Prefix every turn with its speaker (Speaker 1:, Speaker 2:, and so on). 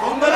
Speaker 1: 정말